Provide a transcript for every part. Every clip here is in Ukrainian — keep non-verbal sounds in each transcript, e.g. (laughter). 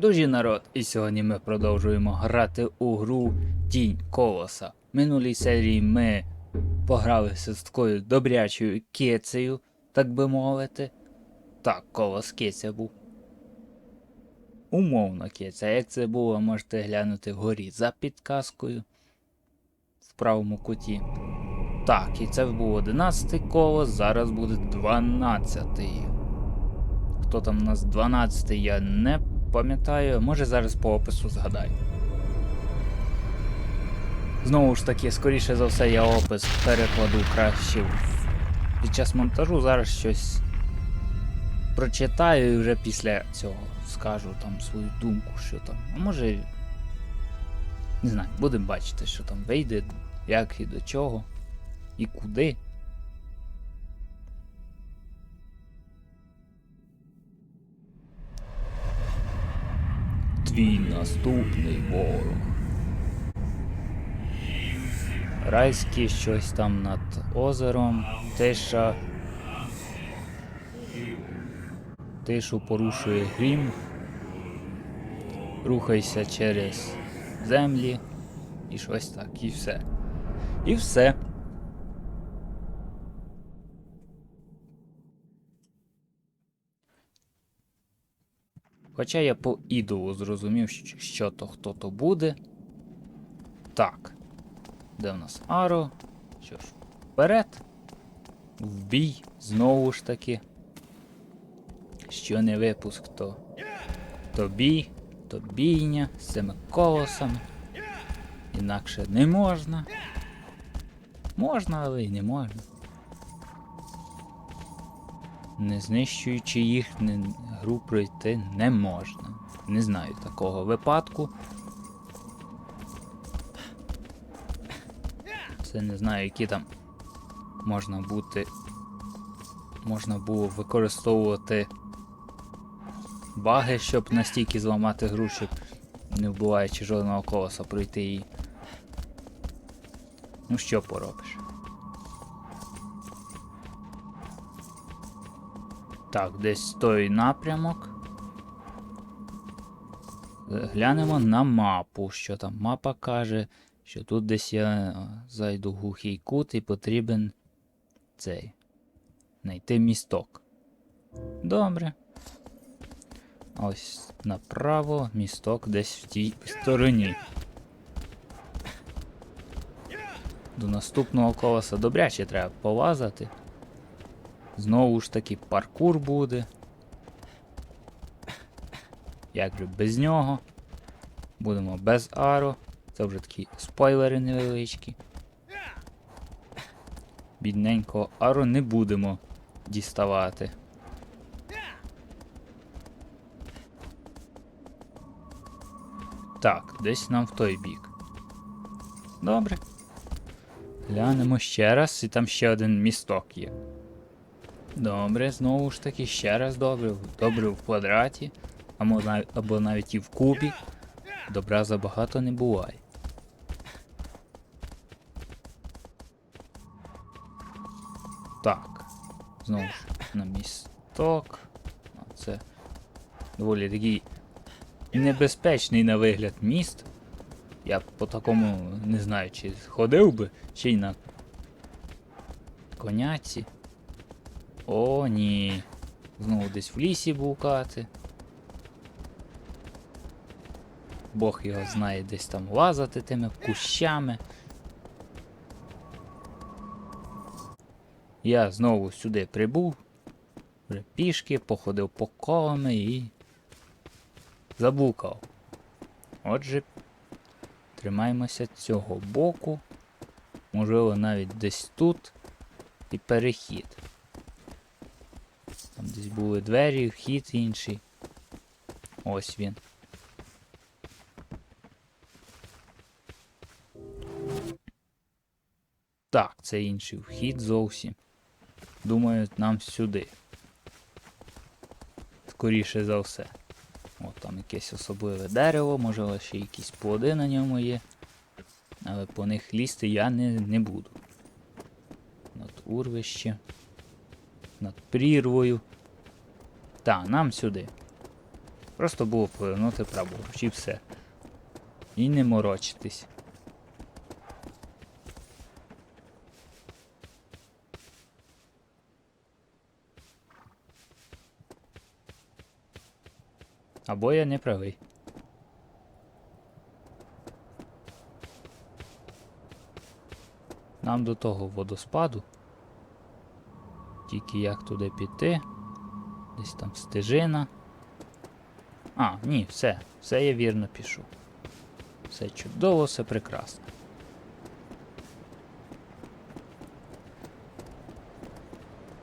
Друзі народ, і сьогодні ми продовжуємо грати у гру Тінь Колоса. Минулій серії ми погралися з такою добрячою кицею, так би мовити. Так, колос киця був. Умовно киця. Як це було, можете глянути вгорі за підказкою в правому куті. Так, і це був 11 колос, зараз буде 12. Хто там у нас 12, я не пам'ятаю, може зараз по опису згадаю. Знову ж таки, скоріше за все, я опис перекладу краще під час монтажу. Зараз щось прочитаю і вже після цього скажу там свою думку, що там. А може. Не знаю, будемо бачити, що там вийде, як і до чого, і куди. Твій наступний ворог. Райські щось там над озером, тиша. Тишу порушує грім. Рухайся через землі. І щось так, і все. І все. Хоча я по ідолу зрозумів, що, то хто то буде. Так. Де в нас Аро? Що ж, вперед. В бій, знову ж таки. Що не випуск, то, то бій, то бійня з цими колосами. Інакше не можна. Можна, але й не можна. Не знищуючи їх, не, гру пройти не можна. Не знаю такого випадку. Це не знаю, які там можна бути. Можна було використовувати баги, щоб настільки зламати гру, щоб не вбиваючи жодного колоса пройти її. Ну що поробиш? Так, десь той напрямок. Глянемо на мапу. Що там мапа каже, що тут десь я е, зайду в глухий кут і потрібен цей. Знайти місток. Добре. Ось направо місток десь в тій стороні. До наступного колеса добряче треба полазати. Знову ж таки паркур буде. Як же без нього? Будемо без аро. Це вже такі спойлери невеличкі. Бідненького аро не будемо діставати. Так, десь нам в той бік. Добре. Глянемо ще раз, і там ще один місток є. Добре, знову ж таки, ще раз добре. Добре в квадраті, або навіть, і в кубі. Добра забагато не буває. Так. Знову ж на місток. Це доволі такий небезпечний на вигляд міст. Я по такому не знаю, чи ходив би, чи й на коняці. О, ні. Знову десь в лісі блукати. Бог його знає десь там лазати тими кущами. Я знову сюди прибув, вже пішки, походив по колами і заблукав. Отже, тримаємося цього боку. Можливо, навіть десь тут і перехід. Там десь були двері, вхід інший. Ось він. Так, це інший вхід зовсім. Думаю, нам сюди. Скоріше за все. От там якесь особливе дерево, можливо, ще якісь плоди на ньому є. Але по них лізти я не, не буду. Над урвище. Над прірвою. Та, нам сюди. Просто було повернути праворуч і все. І не морочитись. Або я не правий. Нам до того водоспаду. Тільки як туди піти. Десь там стежина. А, ні, все. Все я вірно пішов. Все чудово, все прекрасно.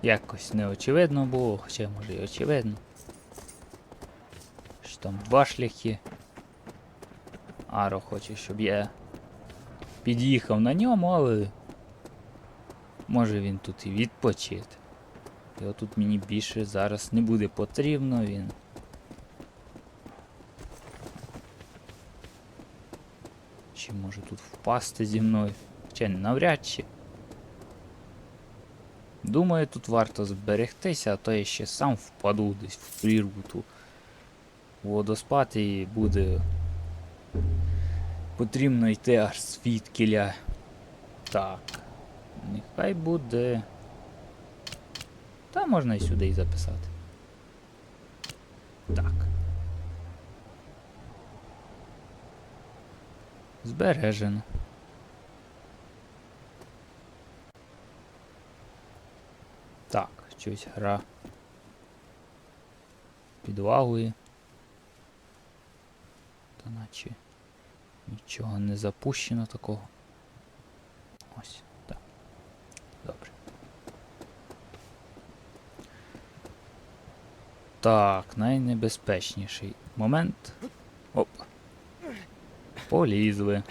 Якось неочевидно було, хоча може і очевидно. Що там два шляхи. Аро хоче, щоб я під'їхав на ньому, але може він тут і відпочити. Його тут мені більше зараз не буде потрібно, він. Чи може тут впасти зі мною? Чи навряд чи. Думаю, тут варто зберегтися, а то я ще сам впаду десь в прірву ту водоспад і буде потрібно йти аж звідкіля. Так. Нехай буде. Та можна і сюди і записати. Так. Збережено. Так, щось гра. Підлагує. Та наче нічого не запущено такого. Ось, так. Добре. Так, найнебезпечніший момент. Оп. Полізли.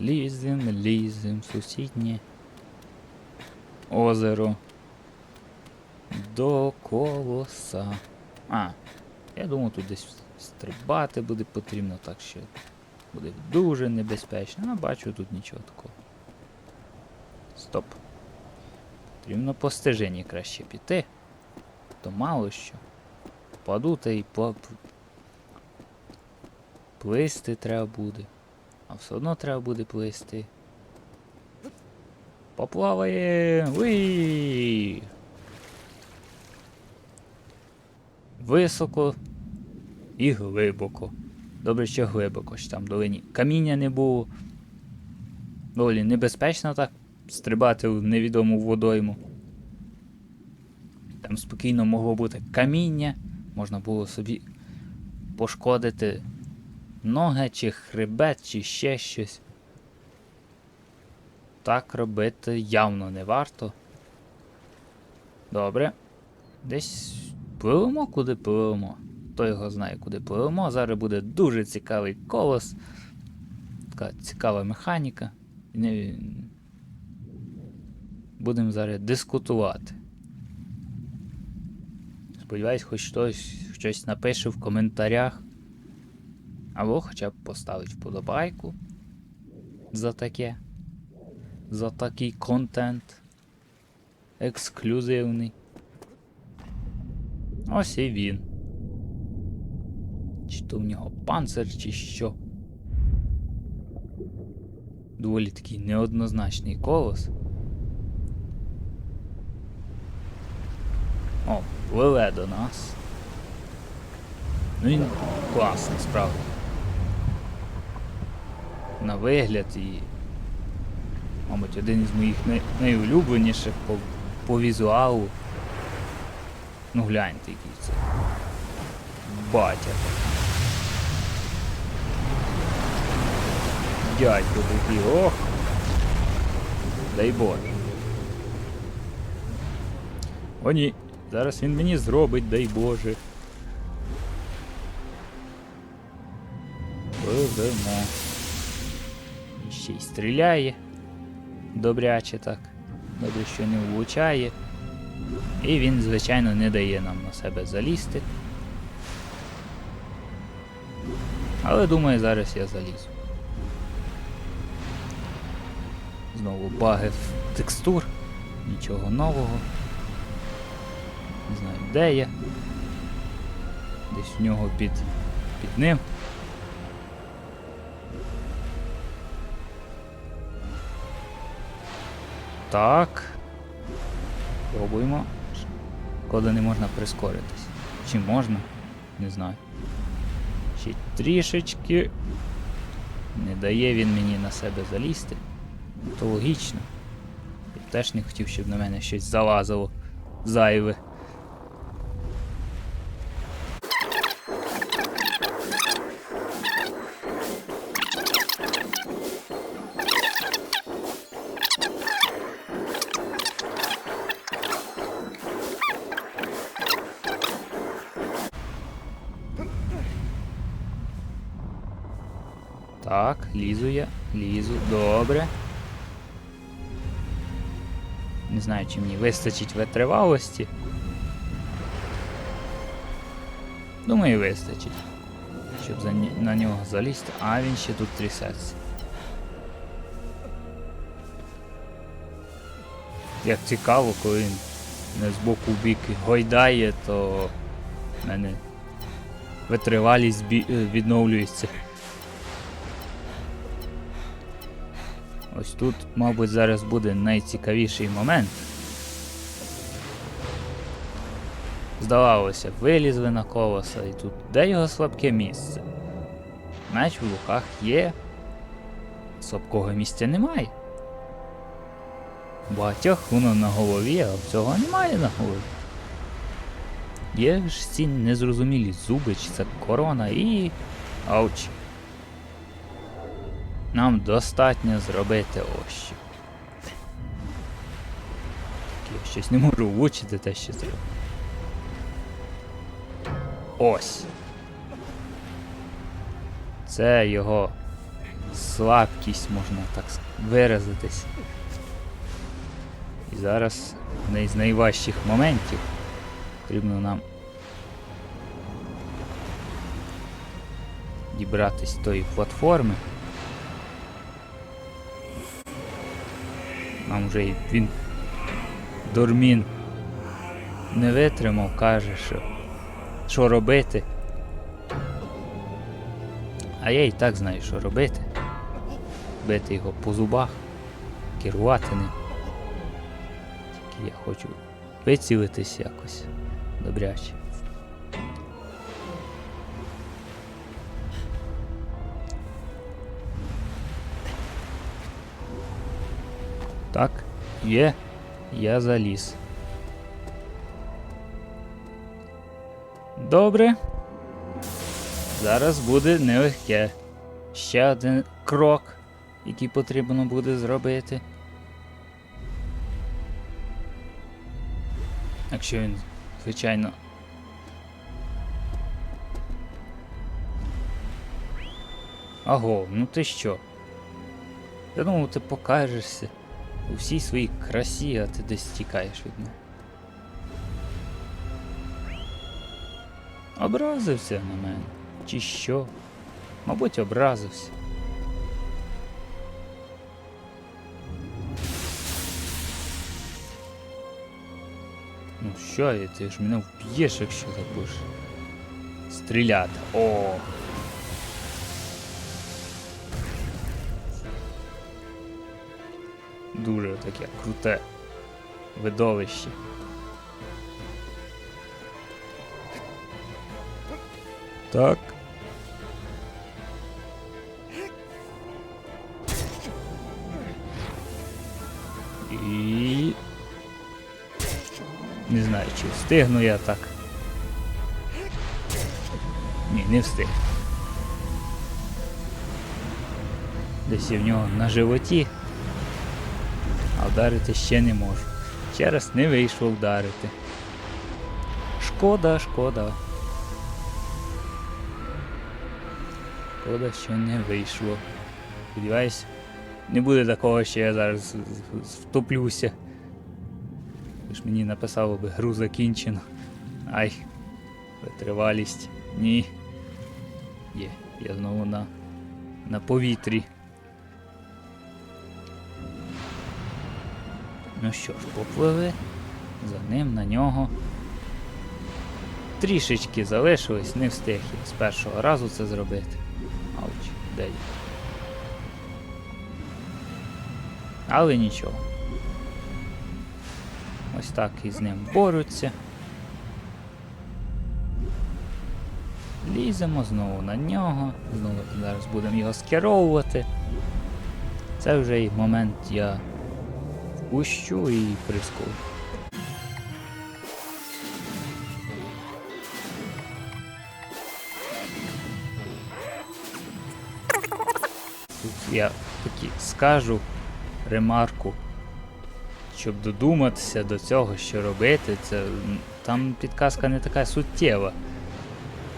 Лізем, лізем, сусіднє озеро. До колоса. А, я думаю, тут десь стрибати буде потрібно, так що буде дуже небезпечно. Ну, бачу тут нічого такого. Стоп. Потрібно по стежині краще піти. То мало що. Паду та й по... плисти треба буде. А все одно треба буде плисти. Поплаває! Уї! Високо і глибоко. Добре, що глибоко що там в долині. Каміння не було. Доволі небезпечно так стрибати в невідому водойму. Там спокійно могло бути каміння, можна було собі пошкодити ноги, чи хребет, чи ще щось. Так робити явно не варто. Добре. Десь пливемо, куди пливемо. Хто його знає, куди пливемо. Зараз буде дуже цікавий колос. Така цікава механіка. Будемо зараз дискутувати. Сподіваюсь, хоч хтось щось напише в коментарях. Або хоча б поставить вподобайку за таке. За такий контент. Ексклюзивний. Ось і він. Чи то в нього панцир, чи що. Доволі такий неоднозначний колос. О, пливе до нас. Ну він класний, справді. На вигляд і. Мабуть, один із моїх най- найулюбленіших по, по візуалу. Ну гляньте, який це. Батя. Дядько такий, ох. Дай Боже. О ні, зараз він мені зробить, дай Боже. Пливемо. Ще й стріляє. Добряче так. Добре, що не влучає. І він, звичайно, не дає нам на себе залізти. Але думаю, зараз я залізу. Знову баги текстур. Нічого нового. Не знаю, де я. Десь в нього під, під ним. Так. Пробуємо. Коли не можна прискоритись. Чи можна? Не знаю. Ще трішечки. Не дає він мені на себе залізти. То логічно. Я теж не хотів, щоб на мене щось залазило зайве. Знаю, чи мені вистачить витривалості. Думаю, вистачить. Щоб за, на нього залізти. А він ще тут трясеться. Як цікаво, коли він не з боку в бік гойдає, то в мене витривалість бі- е, відновлюється. Ось тут, мабуть, зараз буде найцікавіший момент. Здавалося, вилізли на колоса і тут де його слабке місце? Меч в руках є. Слабкого місця немає. Багатьох воно на голові, а цього немає на голові. Є ж ці незрозумілі зуби, чи це корона і. Ауч. Нам достатньо зробити ось що. Я щось не можу влучити те, що треба. Ось. Це його слабкість, можна так виразитись. І зараз одне з найважчих моментів потрібно нам дібратись тої платформи. Нам вже він Дормін не витримав, каже, що що робити. А я і так знаю, що робити. Бити його по зубах, керувати ним. Тільки я хочу вицілитись якось добряче. Так, є, я заліз. Добре. Зараз буде нелегке. Ще один крок, який потрібно буде зробити. Якщо він, звичайно. Аго, ну ти що? Я думав, ти покажешся у всій своїй красі, а ти десь тікаєш від мене. Образився на мене. Чи що? Мабуть, образився. Ну що я, ти ж мене вб'єш, якщо так будеш стріляти. О! Дуже таке круте видовище. Так. І. Не знаю, чи встигну я так. Ні, не встиг. Десь я в нього на животі, а вдарити ще не можу. Ще раз не вийшло вдарити. Шкода, шкода. Шкода, що не вийшло. Сподіваюсь, не буде такого, що я зараз втоплюся. Ж мені написало би гру закінчено. Ай, витривалість. Ні. Є, я знову на, на повітрі. Ну що ж, попливи за ним на нього. трішечки залишилось, не встиг я з першого разу це зробити. Ауч, де? Але нічого. Ось так і з ним борються. Ліземо знову на нього, знову зараз будемо його скеровувати. Це вже і момент я впущу і прискорю. Я таки скажу ремарку, щоб додуматися до цього, що робити, це там підказка не така суттєва.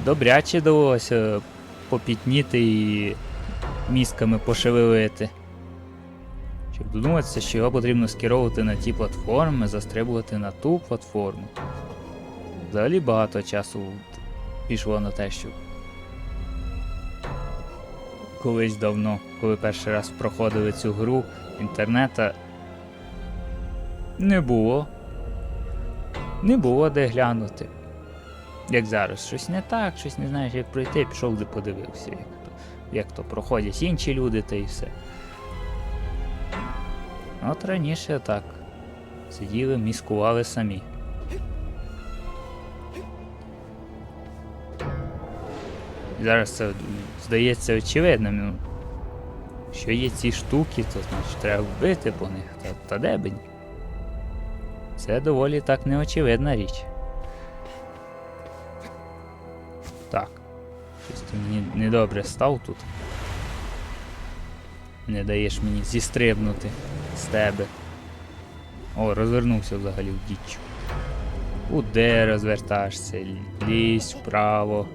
Добряче довелося попітніти і мізками пошевелити. Щоб додуматися, що його потрібно скеровувати на ті платформи, застрибувати на ту платформу. Взагалі багато часу пішло на те, щоб колись давно, коли перший раз проходили цю гру, інтернета не було. Не було де глянути. Як зараз, щось не так, щось не знаєш, як пройти, пішов де подивився, як то, як то проходять інші люди та і все. От раніше так. Сиділи, міскували самі. Зараз це здається очевидним. Що є ці штуки, то значить треба вбити по них, та, та де б. Це доволі так неочевидна річ. Так. Щось ти мені недобре став тут. Не даєш мені зістрибнути з тебе. О, розвернувся взагалі в діччю. Куди розвертаєшся? Лізь вправо.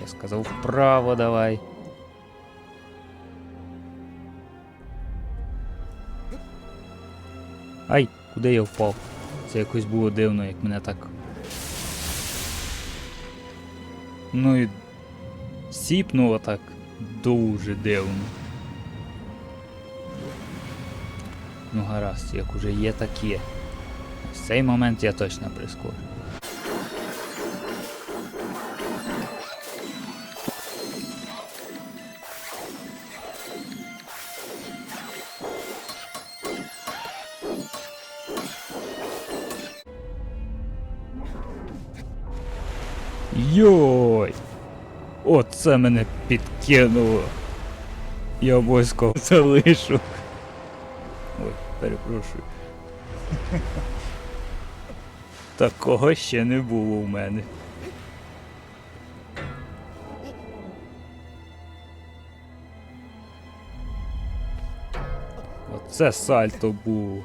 Я сказав вправо давай. Ай, куди я впав? Це якось було дивно, як мене так. Ну і сіпнуло так дуже дивно. Ну гаразд, як уже є, так є. В цей момент я точно прискорю. Оце мене підкинуло. Я обов'язково залишу. Ой, перепрошую. (laughs) Такого ще не було у мене. Оце сальто було.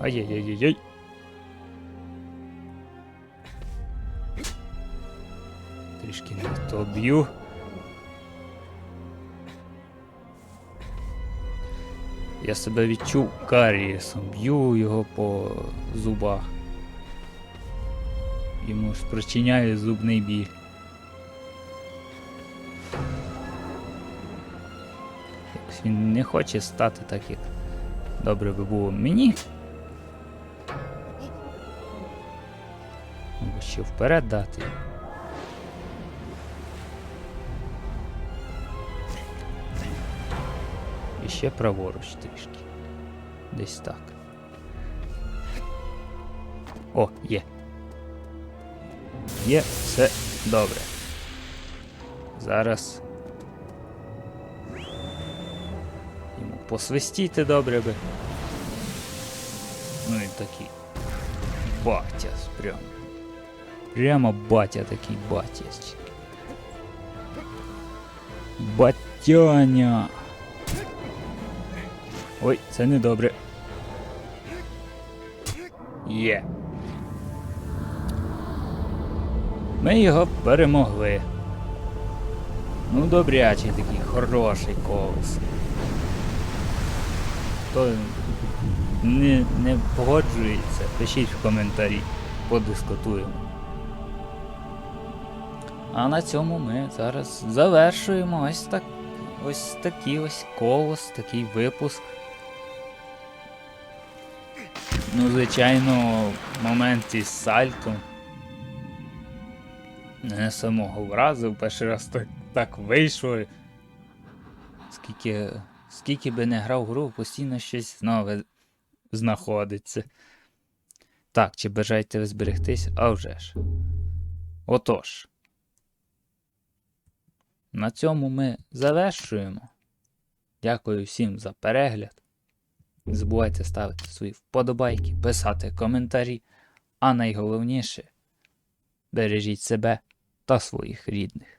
Ай-яй-яй-яй. То б'ю. Я себе відчув карієсом, б'ю його по зубах. Йому спричиняє зубний біль. Якось він не хоче стати так, як добре би було мені. Або ще вперед дати. Ще праворуч трішки. Десь так. О, є. Є, все добре. Зараз. Йому посвистіти добре би. Ну і такий. Батя прям. Прямо батя такий батя. Батяня. Ой, це не добре. Є. Ми його перемогли. Ну, добрячий такий хороший колес. Хто не, не погоджується, пишіть в коментарі, подискутуємо. А на цьому ми зараз завершуємо ось так. Ось такий ось колос, такий випуск. Ну, звичайно, момент із сальтом. Мене самого вразив, перший раз так, так вийшло. Скільки, скільки би не грав гру, постійно щось нове знаходиться. Так, чи бажаєте ви зберегтись? А вже ж. Отож. На цьому ми завершуємо. Дякую всім за перегляд. Не забувайте ставити свої вподобайки, писати коментарі. А найголовніше бережіть себе та своїх рідних.